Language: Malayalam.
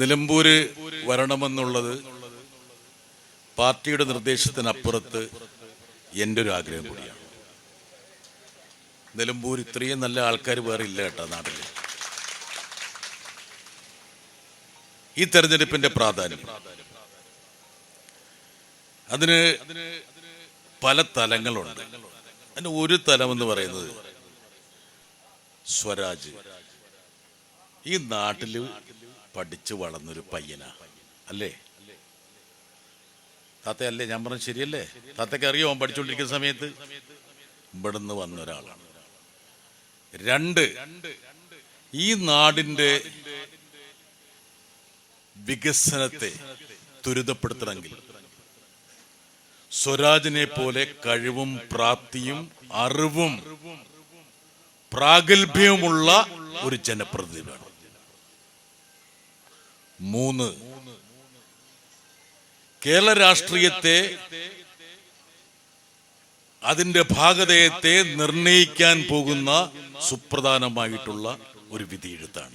നിലമ്പൂര് വരണമെന്നുള്ളത് പാർട്ടിയുടെ നിർദ്ദേശത്തിനപ്പുറത്ത് എന്റെ ഒരു ആഗ്രഹം കൂടിയാണ്. നിലമ്പൂർ ഇത്രയും നല്ല ആൾക്കാർ വേറെ ഇല്ല കേട്ടോ നാട്ടിൽ ഈ തെരഞ്ഞെടുപ്പിന്റെ പ്രാധാന്യം. അതിന് പല തലങ്ങളുണ്ട്. അതിന് ഒരു തലം എന്ന് പറയുന്നത് സ്വരാജ്. ഈ നാട്ടിൽ പഠിച്ചു വളർന്നൊരു പയ്യനാ. അല്ലേ? താത്ത അല്ലേ ഞാൻ പറഞ്ഞു ശരിയല്ലേ? താത്തക്ക് അറിയോ അവൻ പഠിച്ചുകൊണ്ടിരിക്കുന്ന സമയത്ത്? ഇവിടുന്ന് വന്ന ഒരാളാണ്. രണ്ട് ഈ നാടിന്റെ വികസനത്തെ ത്വരിതപ്പെടുത്തണമെങ്കിൽ സ്വരാജിനെ പോലെ കഴിവും പ്രാപ്തിയും അറിവും പ്രാഗൽഭ്യവുമുള്ള ഒരു ജനപ്രതിനിധി വേണം. മൂന്ന്. കേരള രാഷ്ട്രീയത്തെ അതിന്റെ ഭാഗതയത്തെ നിർണയിക്കാൻ പോകുന്ന സുപ്രധാനമായിട്ടുള്ള ഒരു വിധിയെഴുത്താണ്